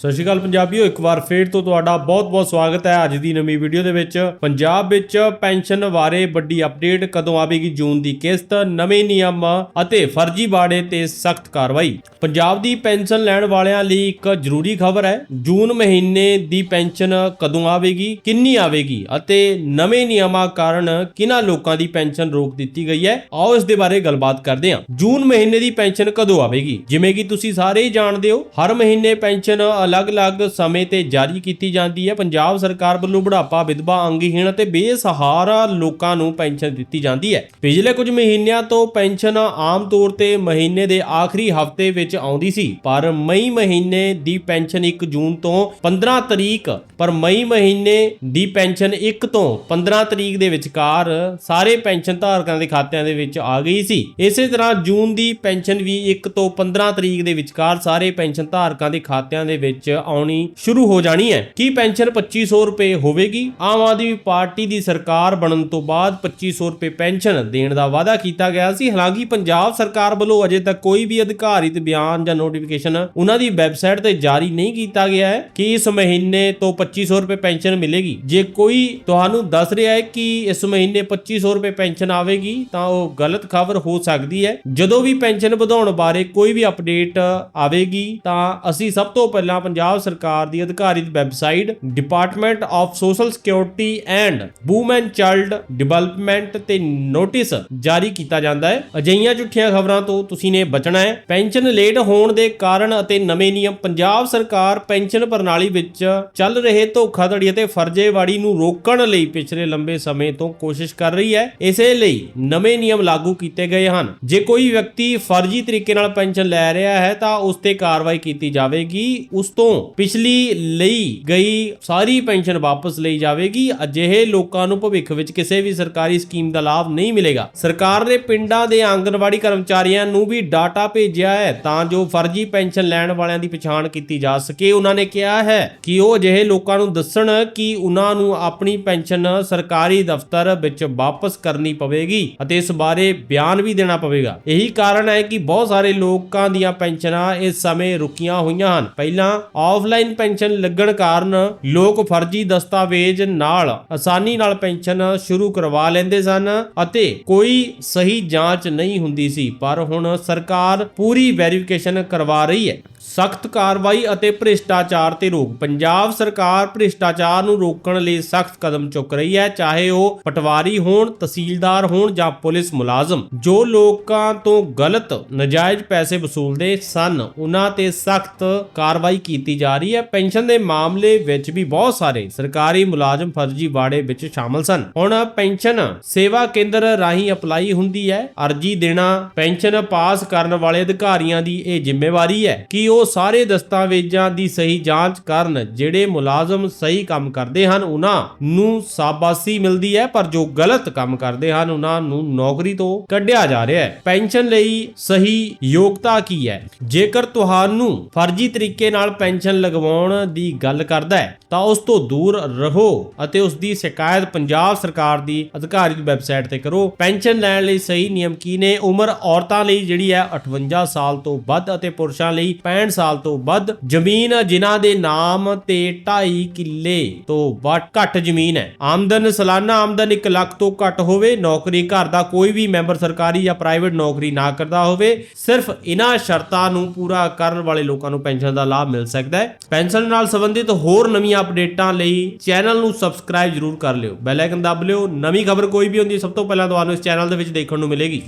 ਸਤਿ ਸ਼੍ਰੀ ਅਕਾਲ ਪੰਜਾਬੀਓ, ਇੱਕ ਵਾਰ ਫੇਰ ਤੋਂ ਤੁਹਾਡਾ ਬਹੁਤ-ਬਹੁਤ ਸਵਾਗਤ ਹੈ ਅੱਜ ਦੀ ਨਵੀਂ ਵੀਡੀਓ ਦੇ ਵਿੱਚ। ਪੰਜਾਬ ਵਿੱਚ ਪੈਨਸ਼ਨ ਬਾਰੇ ਵੱਡੀ ਅਪਡੇਟ ਕਦੋਂ ਆਵੇਗੀ ਜੂਨ ਦੀ ਕਿਸ਼ਤ, ਨਵੇਂ ਨਿਯਮ ਅਤੇ ਫਰਜ਼ੀਵਾੜੇ ਤੇ ਸਖਤ ਕਾਰਵਾਈ। ਪੰਜਾਬ ਦੀ ਪੈਨਸ਼ਨ ਲੈਣ ਵਾਲਿਆਂ ਲਈ ਇੱਕ ਜ਼ਰੂਰੀ ਖਬਰ ਹੈ, ਜੂਨ ਮਹੀਨੇ ਦੀ ਪੈਨਸ਼ਨ ਕਦੋਂ ਆਵੇਗੀ, ਕਿੰਨੀ ਆਵੇਗੀ ਅਤੇ ਨਵੇਂ ਨਿਯਮਾਂ ਕਾਰਨ ਕਿਹਨਾਂ ਲੋਕਾਂ ਦੀ ਪੈਨਸ਼ਨ ਰੋਕ ਦਿੱਤੀ ਗਈ ਹੈ, ਆਓ ਇਸ ਦੇ ਬਾਰੇ ਗੱਲਬਾਤ ਕਰਦੇ ਹਾਂ। ਜੂਨ ਮਹੀਨੇ ਦੀ ਪੈਨਸ਼ਨ ਕਦੋਂ ਆਵੇਗੀ? ਜਿਵੇਂ ਕਿ ਤੁਸੀਂ ਸਾਰੇ ਹੀ ਜਾਣਦੇ ਹੋ, ਹਰ ਮਹੀਨੇ ਪੈਨਸ਼ਨ ਅਲੱਗ-ਅਲੱਗ ਸਮੇਂ ਤੇ ਜਾਰੀ ਕੀਤੀ ਜਾਂਦੀ ਹੈ। ਪੰਜਾਬ ਸਰਕਾਰ ਵੱਲੋਂ ਬੁਢਾਪਾ, ਵਿਧਵਾ, ਅੰਗਹੀਣ ਅਤੇ ਬੇਸਹਾਰਾ ਲੋਕਾਂ ਨੂੰ ਪੈਨਸ਼ਨ ਦਿੱਤੀ ਜਾਂਦੀ ਹੈ। ਪਿਛਲੇ ਕੁਝ ਮਹੀਨਿਆਂ ਤੋਂ ਪੈਨਸ਼ਨ ਆਮ ਤੌਰ ਤੇ ਮਹੀਨੇ ਦੇ ਆਖਰੀ ਹਫ਼ਤੇ ਵਿੱਚ ਆਉਂਦੀ ਸੀ, ਪਰ ਮਈ ਮਹੀਨੇ ਦੀ ਪੈਨਸ਼ਨ 1 ਜੂਨ ਤੋਂ 15 ਤਰੀਕ, ਪਰ ਮਈ ਮਹੀਨੇ ਦੀ ਪੈਨਸ਼ਨ 1 ਤੋਂ 15 ਤਰੀਕ ਦੇ ਵਿਚਕਾਰ ਸਾਰੇ ਪੈਨਸ਼ਨ ਧਾਰਕਾਂ ਦੇ ਖਾਤਿਆਂ ਦੇ ਵਿੱਚ ਆ ਗਈ ਸੀ। ਇਸੇ ਤਰ੍ਹਾਂ ਜੂਨ ਦੀ ਪੈਨਸ਼ਨ ਵੀ 1 ਤੋਂ 15 ਤਰੀਕ ਦੇ ਵਿਚਕਾਰ ਸਾਰੇ ਪੈਨਸ਼ਨ ਧਾਰਕਾਂ ਦੇ ਖਾਤਿਆਂ ਦੇ ਵਿੱਚ ਆਉਣੀ ਸ਼ੁਰੂ ਹੋ ਜਾਣੀ ਹੈ। ਕੀ ਪੈਨਸ਼ਨ 2500 ਰੁਪਏ ਹੋਵੇਗੀ? ਆਮ ਆਦਮੀ ਪਾਰਟੀ ਦੀ ਸਰਕਾਰ ਬਣਨ ਤੋਂ ਬਾਅਦ 2500 ਰੁਪਏ ਪੈਨਸ਼ਨ ਦੇਣ ਦਾ ਵਾਅਦਾ ਕੀਤਾ ਗਿਆ ਸੀ। ਹਾਲਾਂਕਿ ਪੰਜਾਬ ਸਰਕਾਰ ਵੱਲੋਂ ਅਜੇ ਤੱਕ ਕੋਈ ਵੀ ਅਧਿਕਾਰਿਤ ਬਿਆਨ ਜਾਂ ਨੋਟੀਫਿਕੇਸ਼ਨ ਉਹਨਾਂ ਦੀ ਵੈਬਸਾਈਟ ਤੇ ਜਾਰੀ ਨਹੀਂ ਕੀਤਾ ਗਿਆ ਹੈ ਕਿ ਇਸ ਮਹੀਨੇ ਤੋਂ 2500 ਰੁਪਏ ਪੈਨਸ਼ਨ ਮਿਲੇਗੀ। ਜੇ ਕੋਈ ਤੁਹਾਨੂੰ ਦੱਸ ਰਿਹਾ ਹੈ ਕਿ ਇਸ ਮਹੀਨੇ 2500 ਰੁਪਏ ਪੈਨਸ਼ਨ ਆਵੇਗੀ, ਤਾਂ ਉਹ ਗਲਤ ਖਬਰ ਹੋ ਸਕਦੀ ਹੈ। ਜਦੋਂ ਵੀ ਪੈਨਸ਼ਨ ਵਧਾਉਣ ਬਾਰੇ ਕੋਈ ਵੀ ਅਪਡੇਟ ਆਵੇਗੀ, ਤਾਂ ਅਸੀਂ ਸਭ ਤੋਂ ਪਹਿਲਾਂ ਪੰਜਾਬ ਸਰਕਾਰ ਦੀ ਅਧਿਕਾਰਿਤ website department of social security and woman child development ਤੇ ਨੋਟਿਸ ਜਾਰੀ ਕੀਤਾ ਜਾਂਦਾ ਹੈ। ਅਜਿਹੀਆਂ ਝੂਠੀਆਂ ਖਬਰਾਂ ਤੋਂ ਤੁਸੀਂ ਨੇ ਬਚਣਾ ਹੈ। ਪੈਨਸ਼ਨ ਲੇਟ ਹੋਣ ਦੇ ਕਾਰਨ ਅਤੇ ਨਵੇਂ ਨਿਯਮ ਪੰਜਾਬ ਸਰਕਾਰ ਪੈਨਸ਼ਨ ਪ੍ਰਣਾਲੀ ਵਿੱਚ ਚੱਲ ਰਹੇ ਧੋਖਾਧੜੀ ਅਤੇ ਫਰਜ਼ੇਵਾੜੀ ਨੂੰ ਰੋਕਣ ਲਈ ਪਿਛਲੇ ਲੰਬੇ ਸਮੇਂ ਤੋਂ ਕੋਸ਼ਿਸ਼ ਕਰ ਰਹੀ ਹੈ। ਇਸੇ ਲਈ ਨਵੇਂ ਨਿਯਮ ਲਾਗੂ ਕੀਤੇ ਗਏ ਹਨ। ਜੇ ਕੋਈ ਵਿਅਕਤੀ ਫਰਜ਼ੀ ਤਰੀਕੇ ਨਾਲ ਪੈਨਸ਼ਨ ਲੈ ਰਿਹਾ ਹੈ ਤਾਂ ਉਸ ਤੇ ਕਾਰਵਾਈ ਕੀਤੀ ਜਾਵੇਗੀ। ਉਸ ਤੋਂ ਪਿਛਲੀ ਲਈ ਗਈ ਸਾਰੀ ਪੈਨਸ਼ਨ ਵਾਪਸ ਲਈ ਜਾਵੇਗੀ। ਅਜਿਹੇ ਲੋਕਾਂ ਨੂੰ ਭਵਿੱਖ ਵਿੱਚ ਕਿਸੇ ਵੀ ਸਰਕਾਰੀ ਸਕੀਮ ਦਾ ਲਾਭ ਨਹੀਂ ਮਿਲੇਗਾ। ਸਰਕਾਰ ਨੇ ਪਿੰਡਾਂ ਦੇ ਆਂਗਨਵਾੜੀ ਕਰਮਚਾਰੀਆਂ ਨੂੰ ਵੀ ਡਾਟਾ ਭੇਜਿਆ ਹੈ ਤਾਂ ਜੋ ਫਰਜ਼ੀ ਪੈਨਸ਼ਨ ਲੈਣ ਵਾਲਿਆਂ ਦੀ ਪਛਾਣ ਕੀਤੀ ਜਾ ਸਕੇ। ਉਹਨਾਂ ਨੇ ਕਿਹਾ ਹੈ ਕਿ ਉਹ ਅਜਿਹੇ ਲੋਕਾਂ ਨੂੰ ਦੱਸਣ ਕਿ ਉਹਨਾਂ ਨੂੰ ਆਪਣੀ ਪੈਨਸ਼ਨ ਸਰਕਾਰੀ ਦਫ਼ਤਰ ਵਿੱਚ ਵਾਪਸ ਕਰਨੀ ਪਵੇਗੀ ਅਤੇ ਇਸ ਬਾਰੇ ਬਿਆਨ ਵੀ ਦੇਣਾ ਪਵੇਗਾ। ਇਹੀ ਕਾਰਨ ਹੈ ਕਿ ਬਹੁਤ ਸਾਰੇ ਲੋਕਾਂ ਦੀਆਂ ਪੈਨਸ਼ਨਾਂ ਇਸ ਸਮੇਂ ਰੁਕੀਆਂ ਹੋਈਆਂ ਹਨ। ਪਹਿਲਾਂ ਆਫਲਾਈਨ ਪੈਨਸ਼ਨ ਲੱਗਣ ਕਾਰਨ ਲੋਕ ਫਰਜ਼ੀ ਦਸਤਾਵੇਜ਼ ਨਾਲ ਆਸਾਨੀ ਨਾਲ ਪੈਨਸ਼ਨ ਸ਼ੁਰੂ ਕਰਵਾ ਲੈਂਦੇ ਸਨ ਅਤੇ ਕੋਈ ਸਹੀ ਜਾਂਚ ਨਹੀਂ ਹੁੰਦੀ ਸੀ, ਪਰ ਹੁਣ ਸਰਕਾਰ ਪੂਰੀ ਵੈਰੀਫਿਕੇਸ਼ਨ ਕਰਵਾ ਰਹੀ ਹੈ। ਸਖਤ ਕਾਰਵਾਈ ਅਤੇ ਭ੍ਰਿਸ਼ਟਾਚਾਰ ਤੇ ਰੋਕ। ਪੰਜਾਬ ਸਰਕਾਰ ਭ੍ਰਿਸ਼ਟਾਚਾਰ ਨੂੰ ਰੋਕਣ ਲਈ ਸਖਤ ਕਦਮ ਚੁੱਕ ਰਹੀ ਹੈ, ਚਾਹੇ ਉਹ ਪਟਵਾਰੀ ਹੋਣ, ਤਹਿਸੀਲਦਾਰ ਹੋਣ ਜਾਂ ਪੁਲਿਸ ਮੁਲਾਜ਼ਮ। ਜੋ ਲੋਕਾਂ ਤੋਂ ਗਲਤ ਨਜਾਇਜ਼ ਪੈਸੇ ਵਸੂਲਦੇ ਸਨ, ਉਹਨਾਂ ਤੇ ਸਖਤ ਕਾਰਵਾਈ ਕੀਤੀ ਜਾ ਰਹੀ ਹੈ। ਪੈਨਸ਼ਨ ਦੇ ਮਾਮਲੇ ਵਿੱਚ ਵੀ ਬਹੁਤ ਸਾਰੇ ਸਰਕਾਰੀ ਮੁਲਾਜ਼ਮ ਫਰਜੀ ਫਰਜ਼ੀਵਾੜੇ ਵਿੱਚ ਸ਼ਾਮਲ ਸਨ। ਹੁਣ ਪੈਨਸ਼ਨ ਸੇਵਾ ਕੇਂਦਰ ਰਾਹੀਂ ਅਪਲਾਈ ਹੁੰਦੀ ਹੈ। ਅਰਜੀ ਦੇਣਾ ਪੈਨਸ਼ਨ ਪਾਸ ਕਰਨ ਵਾਲੇ ਅਧਿਕਾਰੀਆਂ ਦੀ ਇਹ ਜ਼ਿੰਮੇਵਾਰੀ ਹੈ। ਕਿ ਉਹ ਸਾਰੇ ਦਸਤਾਵੇਜ਼ਾਂ ਦੀ ਸਹੀ ਜਾਂਚ ਕਰਨ ਜਿਹੜੇ ਮੁਲਾਜ਼ਮ ਸਹੀ ਕੰਮ ਕਰਦੇ ਹਨ, ਉਹਨਾਂ ਨੂੰ ਸ਼ਾਬਾਸ਼ੀ ਮਿਲਦੀ ਹੈ, ਪਰ ਜੋ ਗਲਤ ਕੰਮ ਕਰਦੇ ਹਨ, ਉਹਨਾਂ ਨੂੰ ਨੌਕਰੀ ਤੋਂ ਕੱਢਿਆ ਜਾ ਰਿਹਾ ਹੈ। ਪੈਨਸ਼ਨ ਲਈ ਸਹੀ ਯੋਗਤਾ ਕੀ ਹੈ? ਜੇਕਰ ਤੁਹਾਨੂੰ ਫਰਜ਼ੀ ਤਰੀਕੇ ਨਾਲ ਪੈਨਸ਼ਨ ਲਗਵਾਉਣ ਦੀ ਗੱਲ ਕਰਦਾ ਹੈ, ਤਾਂ ਉਸ ਤੋਂ ਦੂਰ ਰਹੋ ਅਤੇ ਉਸ ਦੀ ਸ਼ਿਕਾਇਤ ਪੰਜਾਬ ਸਰਕਾਰ ਦੀ ਅਧਿਕਾਰਿਤ ਵੈਬਸਾਈਟ ਤੇ ਕਰੋ। ਪੈਨਸ਼ਨ ਲੈਣ ਲਈ ਸਹੀ ਨਿਯਮ ਕੀ ਨੇ? ਉਮਰ ਔਰਤਾਂ ਲਈ ਜਿਹੜੀ ਹੈ 58 ਸਾਲ ਤੋਂ ਵੱਧ ਅਤੇ ਪੁਰਸ਼ਾਂ ਲਈ 65 ਸਾਲ ਤੋਂ ਵੱਧ ਜ਼ਮੀਨ ਜਿਨ੍ਹਾਂ ਦੇ ਨਾਮ ਤੇ 2.5 ਕਿੱਲੇ ਤੋਂ ਵੱਧ ਘੱਟ ਜ਼ਮੀਨ ਹੈ। ਆਮਦਨ, ਸਾਲਾਨਾ ਆਮਦਨ 1 ਲੱਖ ਤੋਂ ਘੱਟ ਹੋਵੇ, ਨੌਕਰੀ ਘਰ ਦਾ ਕੋਈ ਵੀ ਮੈਂਬਰ ਸਰਕਾਰੀ ਜਾਂ ਪ੍ਰਾਈਵੇਟ ਨੌਕਰੀ ਨਾ ਕਰਦਾ ਹੋਵੇ, ਸਿਰਫ ਇਹਨਾਂ ਸ਼ਰਤਾਂ ਨੂੰ ਪੂਰਾ ਕਰਨ ਵਾਲੇ ਲੋਕਾਂ ਨੂੰ ਪੈਨਸ਼ਨ ਦਾ ਲਾਭ ਮਿਲ ਸਕਦਾ ਹੈ। ਪੈਨਸ਼ਨ ਨਾਲ ਸੰਬੰਧਿਤ ਹੋਰ ਨਵੀਆਂ ਅਪਡੇਟਾਂ ਲਈ ਚੈਨਲ ਨੂੰ ਸਬਸਕ੍ਰਾਈਬ ਜ਼ਰੂਰ ਕਰ ਲਿਓ। ਬੈਲ ਆਈਕਨ ਦਬ ਲਿਓ। ਨਵੀਂ ਖਬਰ ਕੋਈ ਵੀ ਹੁੰਦੀ, ਸਭ ਤੋਂ ਪਹਿਲਾਂ ਤੁਹਾਨੂੰ ਇਸ ਚੈਨਲ ਦੇ ਵਿੱਚ ਦੇਖਣ ਨੂੰ ਮਿਲੇਗੀ।